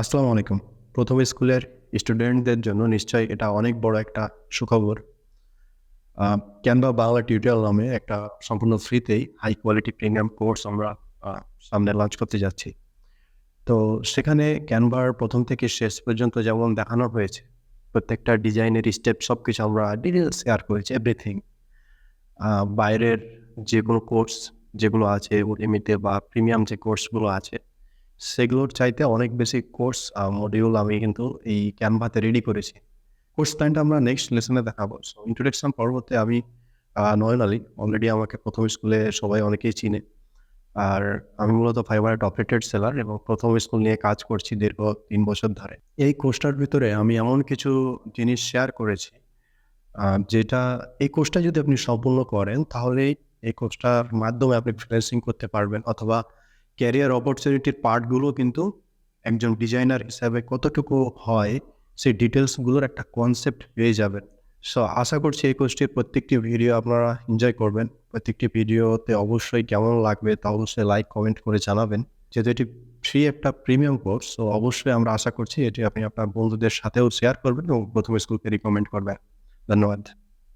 আসসালামু আলাইকুম। প্রথম স্কুলের স্টুডেন্টদের জন্য নিশ্চয়ই এটা অনেক বড় একটা সুখবর। ক্যানভা বাংলা টিউটোরিয়াল নামে একটা সম্পূর্ণ ফ্রিতেই হাই কোয়ালিটি প্রিমিয়াম কোর্স আমরা সামনে লঞ্চ করতে যাচ্ছি। তো সেখানে ক্যানভার প্রথম থেকে শেষ পর্যন্ত যেমন দেখানো হয়েছে, প্রত্যেকটা ডিজাইনের স্টেপ সব কিছু আমরা ডিটেলস শেয়ার করেছি এভরিথিং বাইরের যে কোনো কোর্স যেগুলো আছে ওর এমনিতে বা প্রিমিয়াম যে কোর্সগুলো আছে সেগুলোর চাইতে অনেক বেশি কোর্স মডিউল আমি কিন্তু এই ক্যানভাতে রেডি করেছি। কোর্স প্ল্যানটা আমরা নেক্সট লেসনে দেখাবো। সো ইন্ট্রোডাকশন পর্বতে আমি নয়ন আলী অলরেডি আমাকে প্রথম স্কুলে সবাই অনেকেই চিনে। আর আমি মূলত ফাইবার অপারেটেড সেলার এবং প্রথম স্কুল নিয়ে কাজ করছি দীর্ঘ তিন বছর ধরে। এই কোর্সটার ভিতরে আমি এমন কিছু জিনিস শেয়ার করেছি যেটা এই কোর্সটা যদি আপনি সম্পূর্ণ করেন তাহলে এই কোর্সটার মাধ্যমে আপনি ফ্রিল্যান্সিং করতে পারবেন অথবা ক্যারিয়ার অপরচুনিটির পার্টগুলো কিন্তু একজন ডিজাইনার হিসাবে কতটুকু হয়, সেই ডিটেলসগুলোর একটা কনসেপ্ট পেয়ে যাবেন। সো আশা করছি এই কোর্সটির প্রত্যেকটি ভিডিও আপনারা এনজয় করবেন। প্রত্যেকটি ভিডিওতে অবশ্যই কেমন লাগবে তা অবশ্যই লাইক কমেন্ট করে জানাবেন। যেহেতু এটি ফ্রি একটা প্রিমিয়াম কোর্স সো অবশ্যই আমরা আশা করছি এটি আপনি আপনার বন্ধুদের সাথেও শেয়ার করবেন এবং প্রথম স্কুলকে রিকমেন্ড করবেন। ধন্যবাদ।